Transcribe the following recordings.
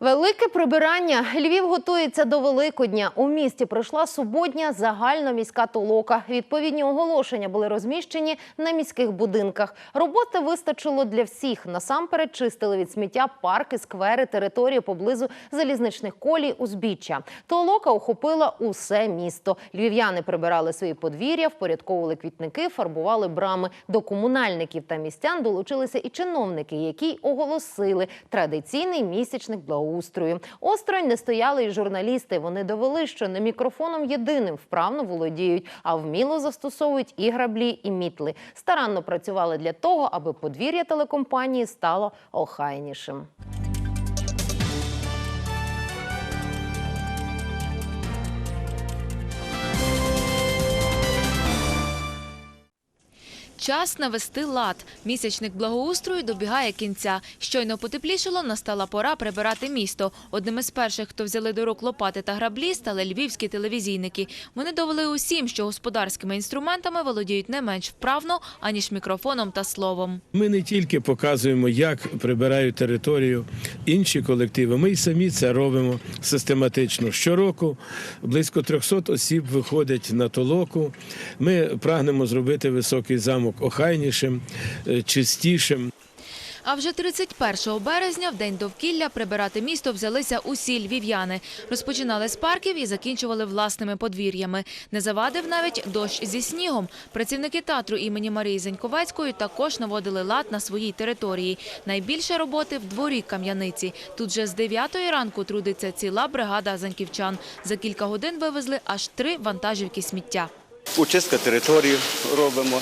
Велике прибирання. Львів готується до Великодня. У місті пройшла суботня загальноміська толока. Відповідні оголошення були розміщені на міських будинках. Роботи вистачило для всіх. Насамперед чистили від сміття парки, сквери, території поблизу залізничних колій, узбіччя. Толока охопила усе місто. Львів'яни прибирали свої подвір'я, впорядковували квітники, фарбували брами. До комунальників та містян долучилися і чиновники, які оголосили традиційний місячник благоустрою. Осторонь не стояли і журналісти. Вони довели, що не мікрофоном єдиним вправно володіють, а вміло застосовують і граблі, і мітли. Старанно працювали для того, аби подвір'я телекомпанії стало охайнішим. Час навести лад. Місячник благоустрою добігає кінця. Щойно потеплішало, настала пора прибирати місто. Одним із перших, хто взяли до рук лопати та граблі, стали львівські телевізійники. Вони довели усім, що господарськими інструментами володіють не менш вправно, аніж мікрофоном та словом. Ми не тільки показуємо, як прибирають територію інші колективи. Ми й самі це робимо систематично. Щороку близько 300 осіб виходять на толоку. Ми прагнемо зробити високий замок охайнішим, е, чистішим. А вже 31 березня, в день довкілля, прибирати місто взялися усі львів'яни. Розпочинали з парків і закінчували власними подвір'ями. Не завадив навіть дощ зі снігом. Працівники театру імені Марії Зеньковецької також наводили лад на своїй території. Найбільше роботи в дворі Кам'яниці. Тут же з 9 ранку трудиться ціла бригада заньківчан. За кілька годин вивезли аж три вантажівки сміття. Учистка території робимо.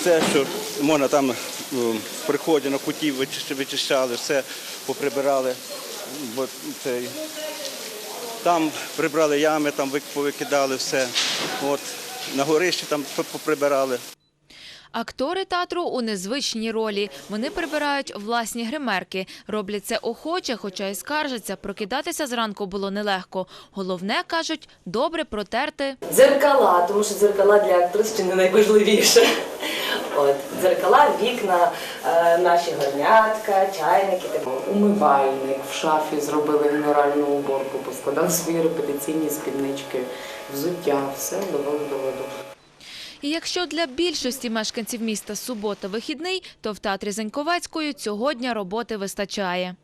Все, що можна там в приході на куті вичищ- вичищали, все поприбирали. Бо цей, там прибрали ями, там вик- повикидали все. От, на горищі там по- поприбирали. Актори театру у незвичній ролі. Вони прибирають власні гримерки. Роблять це охоче, хоча й скаржаться. Прокидатися зранку було нелегко. Головне, кажуть, добре протерти Дзеркала, тому що дзеркала для актрис ще не найважливіше. От, дзеркала, вікна, е, наші горнятка, чайники. Умивальник в шафі зробили генеральну уборку, поскладали свої репетиційні спіднички, взуття, все довели до ладу. І якщо для більшості мешканців міста субота вихідний, то в театрі Заньковецької цього дня роботи вистачає.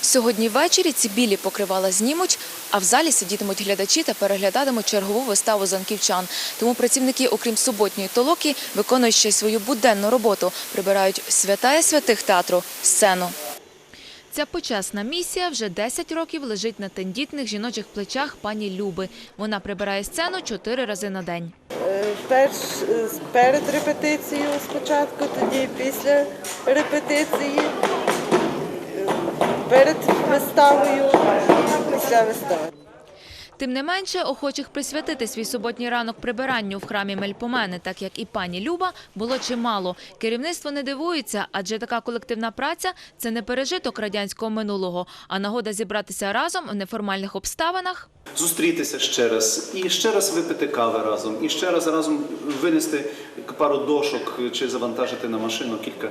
Сьогодні ввечері ці білі покривала знімуть, а в залі сидітимуть глядачі та переглядатимуть чергову виставу занківчан. Тому працівники, окрім суботньої толоки, виконують ще й свою буденну роботу, прибирають святая святих театру сцену. Ця почесна місія вже 10 років лежить на тендітних жіночих плечах пані Люби. Вона прибирає сцену чотири рази на день. Е, Перш е, перед репетицією спочатку, тоді після репетиції, перед виставою, після вистави. Тим не менше, охочих присвятити свій суботній ранок прибиранню в храмі Мельпомени, так як і пані Люба, було чимало. Керівництво не дивується, адже така колективна праця – це не пережиток радянського минулого, а нагода зібратися разом в неформальних обставинах зустрітися ще раз і ще раз випити кави разом, і ще раз разом винести пару дошок чи завантажити на машину кілька,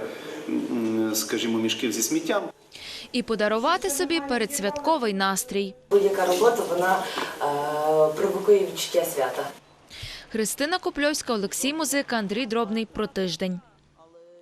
скажімо, мішків зі сміттям. І подарувати собі передсвятковий настрій. Будь-яка робота вона е, провокує відчуття свята. Христина Копльовська, Олексій Музика, Андрій Дробний. Про тиждень.